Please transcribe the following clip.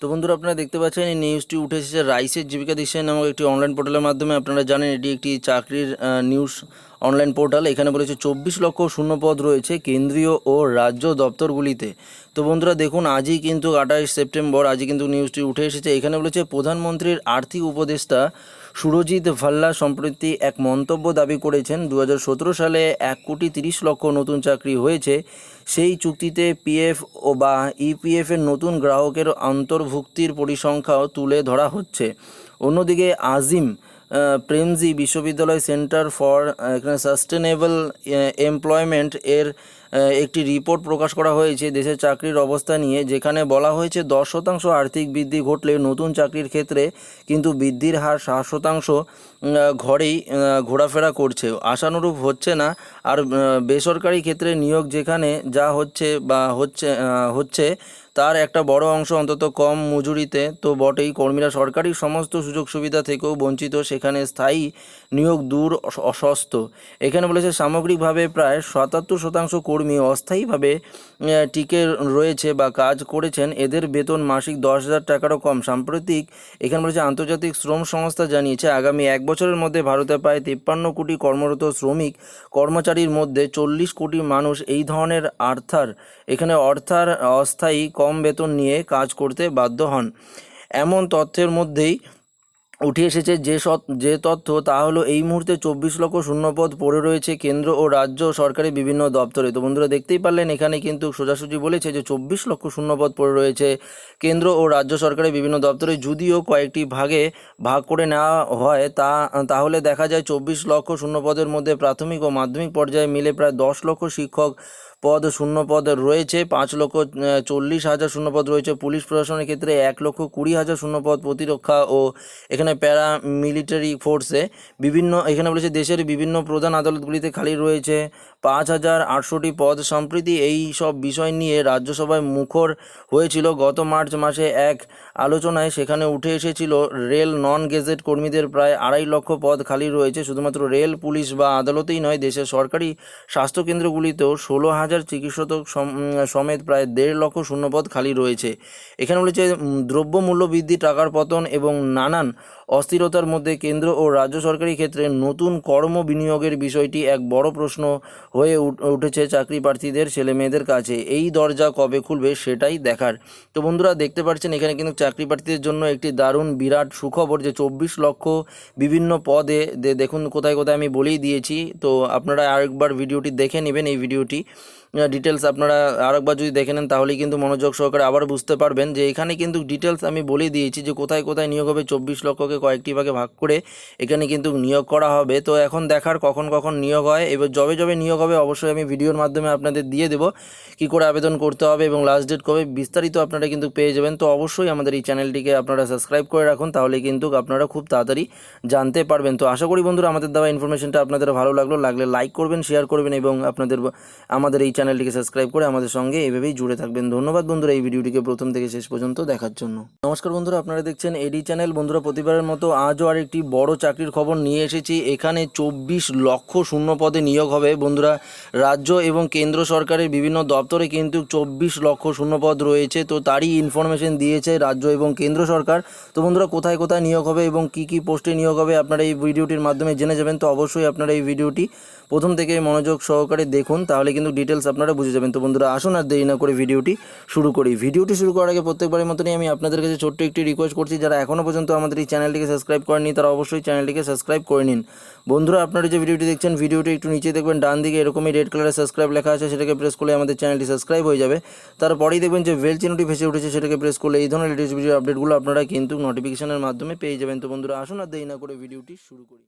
তো বন্ধুরা আপনারা দেখতে পাচ্ছেন, এই নিউজটি উঠে এসেছে রাইসের জীবিকা দিশা নামক একটি অনলাইন পোর্টালের মাধ্যমে। আপনারা জানেন এটি একটি চাকরির নিউজ অনলাইন পোর্টাল, এখানে বলেছে চব্বিশ লক্ষ শূন্য পদ রয়েছে কেন্দ্রীয় ও রাজ্য দপ্তরগুলিতে। তো বন্ধুরা দেখুন, আজই কিন্তু আঠাশ সেপ্টেম্বর, আজই কিন্তু নিউজটি উঠে এসেছে। এখানে বলেছে, প্রধানমন্ত্রীর আর্থিক উপদেষ্টা সুরজিৎ ভাল্লা সম্প্রতি এক মন্তব্য দাবি করেছেন দু হাজার সতেরো সালে এক কোটি তিরিশ লক্ষ নতুন চাকরি হয়েছে। সেই চুক্তিতে পিএফ ও বা ইপিএফ এর নতুন গ্রাহকের অন্তর্ভুক্তির পরিসংখ্যাও তুলে ধরা হচ্ছে। অন্যদিকে আজিম প্রেমজি বিশ্ববিদ্যালয় সেন্টার ফর সাস্টেনেবল এমপ্লয়মেন্ট এর একটি রিপোর্ট প্রকাশ করা হয়েছে। দেশের চাকরির অবস্থা নিয়ে যেখানে বলা হয়েছে দশ শতাংশ আর্থিক বৃদ্ধি ঘটলে নতুন চাকরির ক্ষেত্রে কিন্তু বৃদ্ধির হার সাত শতাংশ ঘরেই ঘোরাফেরা করছে। আশানুরূপ হচ্ছে না। আর বেসরকারি ক্ষেত্রে নিয়োগ যেখানে যা হচ্ছে বা হচ্ছে হচ্ছে, তার একটা বড় অংশ অন্তত কম মজুরিতে। তো বটেই কর্মীরা সরকারি সমস্ত সুযোগ সুবিধা থেকেও বঞ্চিত। সেখানে স্থায়ী নিয়োগ দূর অস- অসস্ত। এখানে বলেছে সামগ্রিকভাবে প্রায় সাতাত্তর শতাংশ কর্মী অস্থায়ীভাবে টিকে রয়েছে বা কাজ করেছেন। এদের বেতন মাসিক দশ হাজার টাকারও কম। সাম্প্রতিক এখানে বলেছে, আন্তর্জাতিক শ্রম সংস্থা জানিয়েছে, আগামী এক বছরের মধ্যে ভারতে প্রায় তিপ্পান্ন কোটি কর্মরত শ্রমিক কর্মচারীর মধ্যে চল্লিশ কোটি মানুষ এই ধরনের আর্থার, এখানে অর্থার অস্থায়ী কম বেতন নিয়ে কাজ করতে বাধ্য হন। এমন তথ্যের মধ্যেই উঠে এসেছে যে যে তথ্য, তা হলো এই মুহূর্তে চব্বিশ লক্ষ শূন্যপদ পড়ে রয়েছে কেন্দ্র ও রাজ্য সরকারি বিভিন্ন দপ্তরে। তো বন্ধুরা, দেখতেই পারলেন, এখানে কিন্তু সোজাসুজি বলেছে যে চব্বিশ লক্ষ শূন্যপদ পড়ে রয়েছে কেন্দ্র ও রাজ্য সরকারের বিভিন্ন দপ্তরে। যদিও কয়েকটি ভাগে ভাগ করে নেওয়া হয়, তা, তাহলে দেখা যায় চব্বিশ লক্ষ শূন্যপদের মধ্যে প্রাথমিক ও মাধ্যমিক পর্যায়ে মিলে প্রায় দশ লক্ষ শিক্ষক পদ শূন্য পদ রয়েছে, পাঁচ লক্ষ চল্লিশ হাজার শূন্য পদ রয়েছে। পুলিশ প্রশাসনের ক্ষেত্রে এক লক্ষ কুড়ি হাজার শূন্য পদ প্রতিরক্ষা ও এখানে প্যারা মিলিটারি ফোর্সে বিভিন্ন, এখানে বলেছে দেশের বিভিন্ন প্রধান আদালতগুলিতে খালি রয়েছে পাঁচ হাজার আটশোটি পদ। সম্প্রতি এই সব বিষয় নিয়ে রাজ্যসভায় মুখর হয়েছিল। গত মার্চ মাসে এক আলোচনায় সেখানে উঠে এসেছিল, রেল নন গেজেট কর্মীদের প্রায় আড়াই লক্ষ পদ খালি রয়েছে। শুধুমাত্র রেল, পুলিশ বা আদালতেই নয়, দেশের সরকারি স্বাস্থ্যকেন্দ্রগুলিতেও ষোলো হাজার চিকিৎসক সম- সমেত প্রায় দেড় লক্ষ শূন্যপদ খালি রয়েছে। এখানে বলেছে উম, দ্রব্যমূল্য বৃদ্ধি টাকার পতন এবং নানান অস্থিরতার মধ্যে কেন্দ্র ও রাজ্য সরকারি ক্ষেত্রে নতুন কর্ম বিনিয়োগের বিষয়টি এক বড় প্রশ্ন হয়ে উঠ- উঠেছে চাকরি প্রার্থীদের ছেলে মেয়েদের কাছে। এই দরজা কবে খুলবে সেটাই দেখার। তো বন্ধুরা, দেখতে পাচ্ছেন, এখানে কিন্তু চাকরি প্রার্থীদের জন্য একটি দারুণ, বিরাট সুখবর যে চব্বিশ লক্ষ বিভিন্ন পদে দেখুন কোথায় কোথায় আমি বলেই দিয়েছি। তো আপনারা আরেকবার ভিডিওটি দেখে নেবেন এই ভিডিওটি। ডিটেলস আপনারা আরেকবার যদি দেখে নেন, তাহলেই কিন্তু মনোযোগ সহকারে আবার বুঝতে পারবেন যে এখানে কিন্তু ডিটেলস আমি বলে দিয়েছি যে কোথায় কোথায় নিয়োগ হবে, চব্বিশ লক্ষকে কয়েকটি ভাগে ভাগ করে এখানে কিন্তু নিয়োগ করা হবে। তো এখন দেখার কখন কখন নিয়োগ হয়, এবার যবে যবে নিয়োগ হবে অবশ্যই আমি ভিডিওর মাধ্যমে আপনাদের দিয়ে দেবো কী করে আবেদন করতে হবে এবং লাস্ট ডেট কবে, বিস্তারিত আপনারা কিন্তু পেয়ে যাবেন। তো অবশ্যই আমাদের এই চ্যানেলটিকে আপনারা সাবস্ক্রাইব করে রাখুন, তাহলে কিন্তু আপনারা খুব তাড়াতাড়ি জানতে পারবেন। তো আশা করি বন্ধুরা, আমাদের দেওয়া ইনফরমেশনটা আপনাদের ভালো লাগল, লাগলে লাইক করবেন শেয়ার করবেন এবং আপনাদের আমাদের এই চ্যানেলটিকে সাবস্ক্রাইব করে আমাদের সঙ্গে এভাবেই জুড়ে থাকবেন। ধন্যবাদ বন্ধুরা, এই ভিডিওটিকে প্রথম থেকে শেষ পর্যন্ত দেখার জন্য। নমস্কার বন্ধুরা, আপনারা দেখছেন এডি চ্যানেল। বন্ধুরা, প্রতিবারের মতো আজও আর একটি বড় চাকরির খবর নিয়ে এসেছি। এখানে চব্বিশ লক্ষ শূন্য পদে নিয়োগ হবে বন্ধুরা। রাজ্য এবং কেন্দ্র সরকারের বিভিন্ন দপ্তরে কিন্তু চব্বিশ লক্ষ শূন্য পদ রয়েছে। তো তারই ইনফরমেশন দিয়েছে রাজ্য এবং কেন্দ্র সরকার। তো বন্ধুরা, কোথায় কোথায় নিয়োগ হবে এবং কি কি পোস্টে নিয়োগ হবে আপনারা এই ভিডিওটির মাধ্যমে জেনে যাবেন। তো অবশ্যই আপনারা এই ভিডিওটি প্রথম থেকে মনোযোগ সহকারে দেখুন। তাহলে কিন্তু ডিটেলস আপনারা বুঝে যাবেন। তো বন্ধুরা, আসুন আর দেরি না করে ভিডিওটি শুরু করি। ভিডিওটি শুরু করার আগে প্রত্যেকবারের মতনই আমি আপনাদের কাছে ছোট্ট একটি রিকোয়েস্ট করছি। যারা এখনও পর্যন্ত আমাদের এই চ্যানেলটিকে সাবস্ক্রাইব করেনি তারা অবশ্যই চ্যানেলটিকে সাবস্ক্রাইব করে নিন। বন্ধুরা, আপনারা যে ভিডিওটি দেখছেন, ভিডিওটি একটু নিচে দেখবেন ডান দিকে এরকমই রেড কালারের সাবস্ক্রাইব লেখা আছে, সেটাকে প্রেস করলে আমাদের চ্যানেলটি সাবস্ক্রাইব হয়ে যাবে। তারপরেই দেখবেন যে বেল চিহ্নটি ভেসে উঠেছে, সেটাকে প্রেস করলে এই ধরনের লেটেস্ট ভিডিও আপডেটগুলো আপনারা কিন্তু নোটিফিকেশনের মাধ্যমে পেয়ে যাবেন। তো বন্ধুরা, আসুন আর দেরি না করে ভিডিওটি শুরু করি।